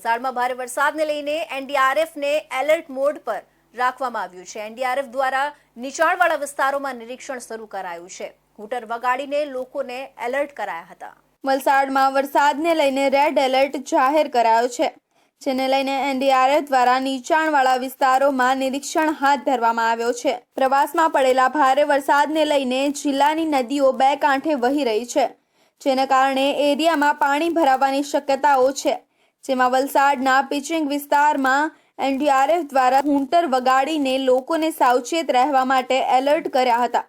વલસાડમાં ભારે વરસાદને લઈને એનડીઆરએફને એલર્ટ મોડ પર રાખવામાં આવ્યું છે. એનડીઆરએફ દ્વારા નીચાણવાળા વિસ્તારોમાં નિરીક્ષણ શરૂ કરાયું છે. હૂટર વગાડીને લોકોને એલર્ટ કરાયા હતા. વલસાડમાં વરસાદને લઈને રેડ એલર્ટ જાહેર કરાયો છે. જેને લઈને એનડીઆરએફ દ્વારા નીચાણવાળા વિસ્તારોમાં નિરીક્ષણ હાથ ધરવામાં આવ્યો છે. પ્રવાસમાં પડેલા ભારે વરસાદને લઈને જિલ્લાની નદીઓ બે કાંઠે વહી રહી છે, જેને કારણે એરિયામાં પાણી ભરાવાની શક્યતાઓ છે. જેમાં વલસાડના પિચિંગ વિસ્તારમાં એનડીઆરએફ દ્વારા હુંટર વગાડીને લોકોને સાવચેત રહેવા માટે એલર્ટ કર્યા હતા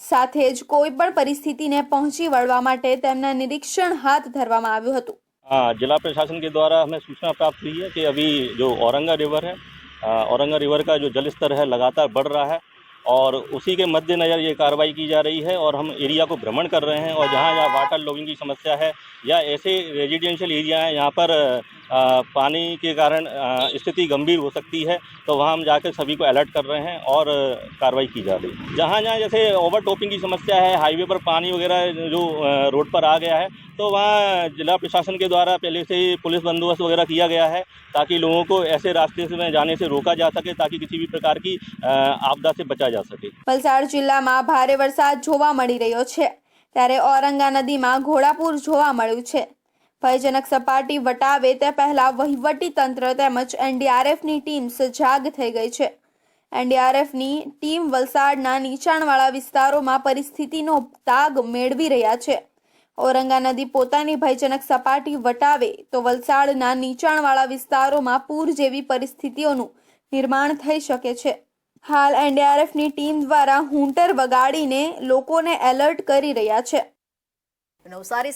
સાથે જ કોઈ પણ પરિસ્થિતિને પહોંચી વળવા માટે તેમના નિરીક્ષણ હાથ ધરવામાં આવ્યું હતું हाँ जिला प्रशासन के द्वारा हमें सूचना प्राप्त हुई है कि अभी जो औरंगा रिवर है अ, औरंगा रिवर का जो जल स्तर है लगातार बढ़ रहा है और उसी के मद्देनज़र ये कार्रवाई की जा रही है और हम एरिया को भ्रमण कर रहे हैं और जहाँ जहाँ वाटर लॉगिंग की समस्या है या ऐसे रेजिडेंशियल एरिया हैं यहाँ पर अ, पानी के कारण अ, स्थिति गंभीर हो सकती है तो वहाँ हम जाकर सभी को अलर्ट कर रहे हैं और अ, कार्रवाई की जा रही है जहाँ जहाँ जैसे ओवर टॉपिंग की समस्या है हाईवे पर पानी वगैरह जो अ, रोड पर आ गया है तो वहाँ जिला प्रशासन के द्वारा पहले से ही पुलिस बंदोबस्त वगैरह किया गया है ताकि लोगों को ऐसे रास्ते से में जाने से रोका जा सके ताकि किसी भी प्रकार की अ, आपदा से बचा जा सके વલસાડ જિલ્લામાં ભારે વરસાદ જોવા મળી રહ્યો છે ત્યારે ઔરંગા નદીમાં ઘોડાપૂર જોવા મળ્યું છે ભયજનક સપાટી વટાવે તે પહેલા વહીવટી તંત્ર તેમજ એનડીઆરએફની ટીમ સજાગ થઈ ગઈ છે. એનડીઆરએફની ટીમ વલસાડના નીચાણવાળા વિસ્તારોમાં પરિસ્થિતિનો તાગ મેળવી રહ્યા છે. ઔરંગા નદી પોતાની ભયજનક સપાટી વટાવે તો વલસાડના નીચાણવાળા વિસ્તારોમાં પૂર જેવી પરિસ્થિતિઓનું નિર્માણ થઈ શકે છે. હાલ એનડીઆરએફની ટીમ દ્વારા હુંટર વગાડીને લોકોને એલર્ટ કરી રહ્યા છે. નવસારી